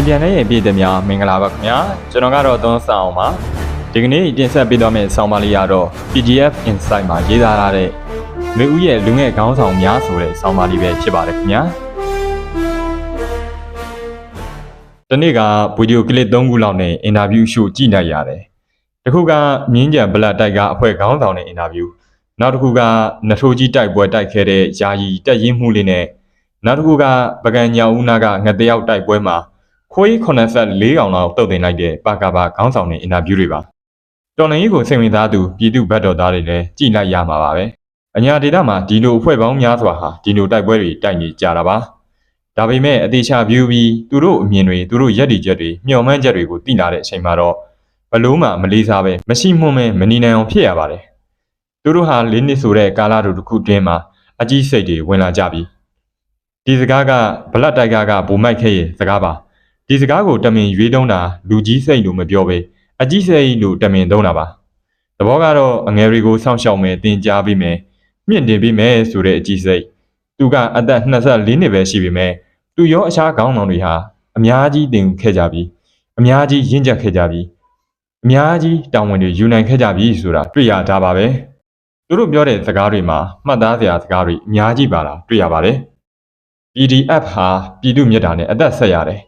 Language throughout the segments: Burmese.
အိန္ဒိယနဲ့ရဲ့ပြည်သူများမင်္ဂလာပါခင်ဗျာကျွန်တော်ကတော့သွန်းဆောင်အောင်ပါဒီကနေ့တင်ဆက်ပေးသွားမယ့်ဆောင်းပါးလေးကတော့ PDF Insight မှာရေးသားထားတဲ့လူဦးရဲ့လူငယ်ခေါင်းဆောင်များဆိုတဲ့ဆောင်းပါးလေးပဲဖြစ်ပါတယ်ခင်ဗျာဒီနေ့ကဗီဒီယိုကလစ်၃ခုလောက်နဲ့အင်တာဗျူးရှို့ကြည့်နိုင်ရတယ်တစ်ခုကမြင်းကြံဘလက်တိုက်ကအဖွဲ့ခေါင်းဆောင်နဲ့အင်တာဗျူးနောက်တစ်ခုကနထိုးကြီးတိုက်ပွဲတိုက်ခဲ့တဲ့ယာယီတက်ရင်မှုလေးနဲ့နောက်တစ်ခုကပကံညာဦးနာကငတယောက်တိုက်ပွဲမှာ ခွေး84កောင်လောက်တုတ်တင်လိုက်တဲ့ပါကာပါခေါင်းဆောင်တဲ့အင်တာဗျူးတွေပါတော်လိုင်းကြီးကိုစိတ်ဝင်စားသူပြည်သူဘက်တော်သားတွေလည်းကြည်လိုက်ရမှာပါပဲအညာဒေတာမှာဒီလိုအဖွဲ့ပေါင်းများစွာဟာဒီလိုတိုက်ပွဲတွေတိုက်နေကြတာပါဒါပေမဲ့အသေးချာဗျူပြီးသူတို့အမြင်တွေသူတို့ရက်တီချက်တွေမျှော်မှန်းချက်တွေကိုသိလာတဲ့အချိန်မှာတော့ဘလို့မှမလေးစားပဲမရှိမှန်းမဲမနေနိုင်အောင်ဖြစ်ရပါတယ်သူတို့ဟာလေးနှစ်ဆိုတဲ့ကာလတို့တစ်ခုတွင်းမှာအကြီးစိတ်တွေဝင်လာကြပြီဒီစကားကဘလတ်တိုက်ကကဘုံမိုက်ခဲ့ရဲ့စကားပါ ဒီစကားကိုတမင်ရွေးတုံးတာလူကြီးစိတ်လို့မပြောပဲအကြီးစိတ်လို့တမင်သုံးတာပါသဘောကတော့အငယ်တွေကိုစောင့်ရှောက်မယ်တင် जा ပေးမယ်မြင့်တင်ပေးမယ်ဆိုတဲ့အကြီးစိတ်သူကအသက်24နှစ်ပဲရှိပေမဲ့သူရောအခြားခေါင်းဆောင်တွေဟာအများကြီးတင်ခဲ့ကြပြီအများကြီးရင့်ကျက်ခဲ့ကြပြီအများကြီးတောင်းဝန်တွေယူနိုင်ခဲ့ကြပြီဆိုတာတွေ့ရတာပါပဲသူတို့ပြောတဲ့စကားတွေမှာမှတ်သားစရာစကားတွေအများကြီးပါလာတွေ့ရပါတယ် PDF ဟာပြည်သူမြတ်တာနဲ့အသက်ဆက်ရတယ်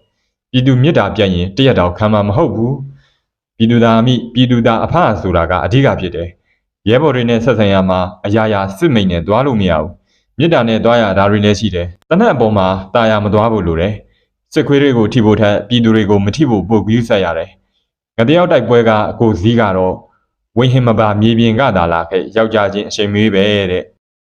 ပြည်သူမြစ်တာပြတ်ရင်တရက်တော့ခံမှာမဟုတ်ဘူးပြည်သူသားအမိပြည်သူသားအဖဆိုတာကအဓိကဖြစ်တယ်ရဲဘော်တွေနဲ့ဆက်ဆံရမှာအရာရာစစ်မိန်နဲ့သွားလို့မရဘူးမြစ်တာနဲ့သွားရတာတွေလည်းရှိတယ်တနက်အပေါ်မှာတာယာမသွားဖို့လိုတယ်စစ်ခွေးတွေကိုထိဖို့ထက်ပြည်သူတွေကိုမထိဖို့ပို့ပြီးဆက်ရတယ်ငတယောက်တိုက်ပွဲကအကိုစည်းကတော့ဝင်းဟင်မပါမြေပြင်ကသာလာခဲ့ယောက်ျားချင်းအချိန်မွေးပဲတဲ့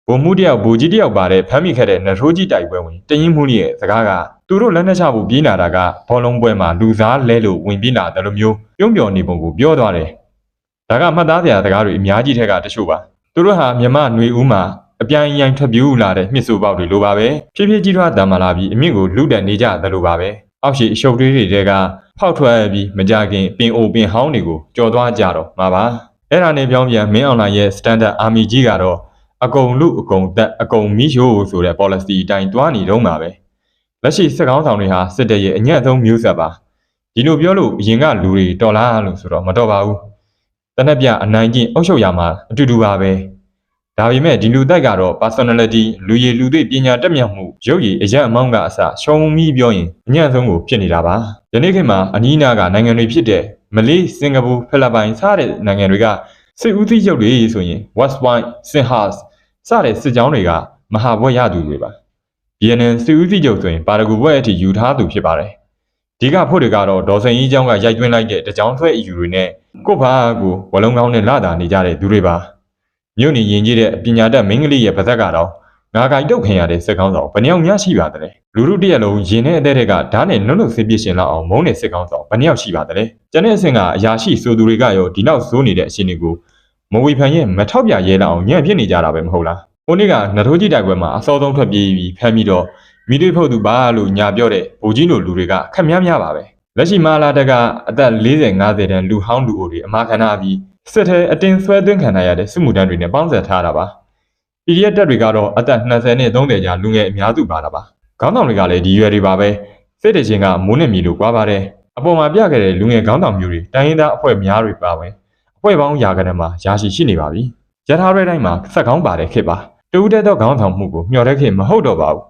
ဘုံမှုတယောက်ဘူကြီးတယောက်ပါတဲ့ဖမ်းမိခဲ့တဲ့နထိုးကြီးတိုက်ပွဲဝင်တရင်မှုရဲ့စကားက သူတို့လက်နှက်ချဖို့ပြေးလာတာကဘောလုံးပွဲမှာလူစားလဲလို့ဝင်ပြေးလာတယ်လို့မျိုးပြုံးပြော်နေပုံကိုပြောသွားတယ်။ဒါကမှတ်သားစရာစကားတွေအများကြီးထက်ကတချို့ပါ။သူတို့ဟာမြမຫນွေဦးမှာအပြိုင်အယိုင်ထွက်ပြေးလာတဲ့မြစ်စုပေါက်တွေလိုပါပဲ။ဖြည်းဖြည်းကြီးထွားတံမာလာပြီးအမြင့်ကိုလူတက်နေကြတယ်လို့ပါပဲ။အောက်ရှိအရှုပ်တွေးတွေတဲကဖောက်ထွက်ပြီးမကြခင်ပင်အိုပင်ဟောင်းတွေကိုကြော်သွားကြတော့မှာပါ။အဲ့ဒါနဲ့ပြောင်းပြန်မင်းအွန်လိုင်းရဲ့ standard army ကြီးကတော့အကုန်လူအကုန်တက်အကုန်မီးရှို့ဆိုတဲ့ policy အတိုင်းတွားနေတော့မှာပဲ။ လက်ရှိစစ်ကောင်းဆောင်တွေဟာစစ်တပ်ရဲ့အညံ့ဆုံးမျိုးဆက်ပါဒီလိုပြောလို့အရင်ကလူတွေတော်လားလို့ဆိုတော့မတော်ပါဘူးတနက်ပြအနိုင်ကျင့်အုပ်ချုပ်ရမှာအတူတူပါပဲဒါပေမဲ့ဒီလူတိုက်ကတော့ personality လူရည်လူသိပညာတက်မြတ်မှုရုပ်ရည်အရက်အမောင်းကအစရှုံးမီပြောရင်အညံ့ဆုံးကိုဖြစ်နေတာပါယနေ့ခေတ်မှာအနီးနားကနိုင်ငံတွေဖြစ်တဲ့မလေးစင်ကာပူဖိလစ်ပိုင်စတဲ့နိုင်ငံတွေကစစ်ဦးစီးချုပ်တွေဆိုရင် West Point, Sinhas စတဲ့စစ်ကြောင်းတွေကမဟာဘွဲ့ရသူတွေပါ BNN စီဦးစီးချုပ်ဆိုရင်ပါရဂူဘွဲ့အထိယူထားသူဖြစ်ပါတယ်။ဒီကဖို့တွေကတော့ဒေါ်စင်ကြီးเจ้าကရိုက်သွင်းလိုက်တဲ့တကြောင်ဆွဲအယူတွေနဲ့ကို့ဘာကိုဝလုံးကောင်းနဲ့လာတာနေကြတဲ့သူတွေပါ။မြို့နေရင်ကြီးတဲ့ပညာတတ်မင်းကလေးရဲ့ပါဇက်ကတော့ငါကင်တုတ်ခင်ရတဲ့စစ်ကောင်းဆောင်ဘယ်နှယောက်များရှိပါသလဲ။လူလူတရက်လုံးရင်နဲ့အတဲ့တဲ့ကဓာတ်နဲ့နှုတ်နှုတ်ဆေးပြစ်ရှင်လောက်အောင်မုန်းတဲ့စစ်ကောင်းဆောင်ဘယ်နှယောက်ရှိပါသလဲ။ကျန်တဲ့အဆင့်ကအရာရှိဆိုသူတွေကရောဒီနောက်ဇိုးနေတဲ့အရှင်တွေကိုမဝေဖန်ရဲ့မထောက်ပြရဲလောက်အောင်ညံ့ဖြစ်နေကြတာပဲမဟုတ်လား။ ဟိုနေ့ကနထိုးကြီးတိုက်ပွဲမှာအစောဆုံးထွက်ပြေးပြီးဖမ်းပြီးတော့မိတွေဖုတ်သူပါလို့ညာပြောတဲ့ဗိုလ်ကြီးတို့လူတွေကခက်များများပါပဲလက်ရှိမာလာတက်ကအသက်40 50တန်းလူဟောင်းလူအိုတွေအမာခံရပြီးစစ်ထဲအတင်းဆွဲသွင်းခံရတဲ့စစ်မှုထမ်းတွေနဲ့ပေါင်းစပ်ထားတာပါ PDF တက်တွေကတော့အသက်20နဲ့30ကြာလူငယ်အများစုပါတာပါခေါင်းဆောင်တွေကလည်းဒီရွယ်တွေပါပဲစစ်တေချင်းကမိုးနဲ့မီလို့ကွာပါတယ်အပေါ်မှာပြခဲ့တဲ့လူငယ်ခေါင်းဆောင်မျိုးတွေတိုင်းရင်းသားအဖွဲ့များတွေပါပဲအဖွဲ့ပေါင်းရာခဏမှာရာရှိရှိနေပါပြီရထားရဲတိုင်းမှာဆက်ကောင်းပါတယ်ခေပါ တူးတဲ့တော့ခေါင်းဆောင်မှုကိုမျှော်တဲ့ခေမဟုတ်တော့ပါဘူး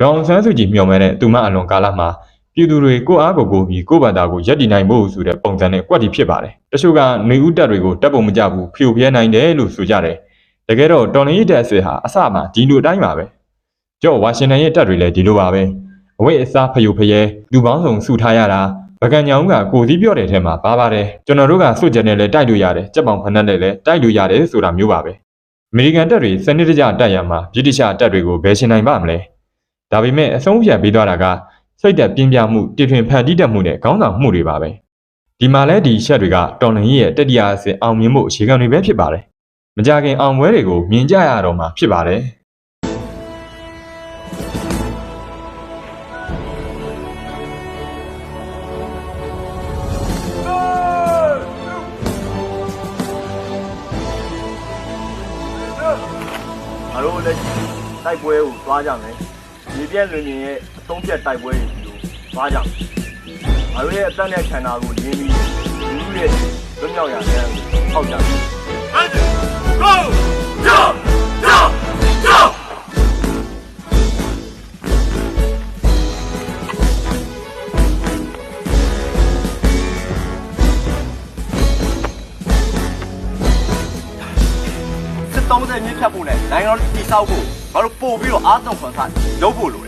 ဒေါအောင်ဆန်းစုကြည်မျှော်မှန်းတဲ့သူမအလွန်ကာလမှာပြည်သူတွေကိုအားကိုကိုပြီးကိုယ့်ဘာသာကိုရက်တည်နိုင်ဖို့ဆိုတဲ့ပုံစံနဲ့ကွက်တီဖြစ်ပါတယ်။တချို့ကနေဦးတက်တွေကိုတက်ပုံမကြဘူးဖြိုပြဲနိုင်တယ်လို့ဆိုကြတယ်။တကယ်တော့တော်လင်းရေးတက်အစစ်ဟာအစမှဒီလိုအတိုင်းပါပဲ။ကျော့ဝါရှင်တန်ရဲ့တက်တွေလည်းဒီလိုပါပဲ။အဝိတ်အစားဖယိုဖယဲလူပေါင်းစုံစုထားရတာဗကန်ညောင်ကကိုစည်းပြောတဲ့ထဲမှာပါပါတယ်။ကျွန်တော်တို့ကစွတ်ကြနဲ့လည်းတိုက်လို့ရတယ်။ကြက်ပေါင်ဖက်နဲ့လည်းတိုက်လို့ရတယ်ဆိုတာမျိုးပါပဲ။ အမေရိကန်တပ်တွေစနစ်တကျတိုက်ရမှာဗြိတိရှတပ်တွေကိုဘယ်ရှင်နိုင်ပါမလဲ။ဒါပေမဲ့အဆုံးဖြတ်ပေးသွားတာကစိတ်သက်ပြင်းပြမှုတည်ထွင်ဖန်တီးတတ်မှုနဲ့ခေါင်းဆောင်မှုတွေပါပဲဒီမှာလဲဒီရှက်တွေကတော်လန်ကြီးရဲ့တတိယအဆင့်အောင်မြင်မှုအခြေခံတွေပဲဖြစ်ပါတယ်မကြခင်အောင်ပွဲတွေကိုမြင်ကြရတော့မှာဖြစ်ပါတယ် ငါတို့လက်ရှိတိုက်ပွဲကိုသွားကြမယ်။မြေပြက်လွင်ရင်ရဲ့အသုံးပြက်တိုက်ပွဲတွေဒီလိုသွားကြမယ်ငါတို့ရဲ့အသက်နဲ့ခန္ဓာကိုရင်းပြီးလူလူရဲ့လွတ်မြောက်ရာလမ်းကိုထောက်ကြတယ်စစ်30မြင့်ဖြတ်ဖို့နဲ့ နိုင်ငံတော်တည်ဆောက်ဖို့ငါတို့ပို့ပြီးတော့အားသွန်ခွန်ဆိုင်လုပ်ဖို့လိုတယ်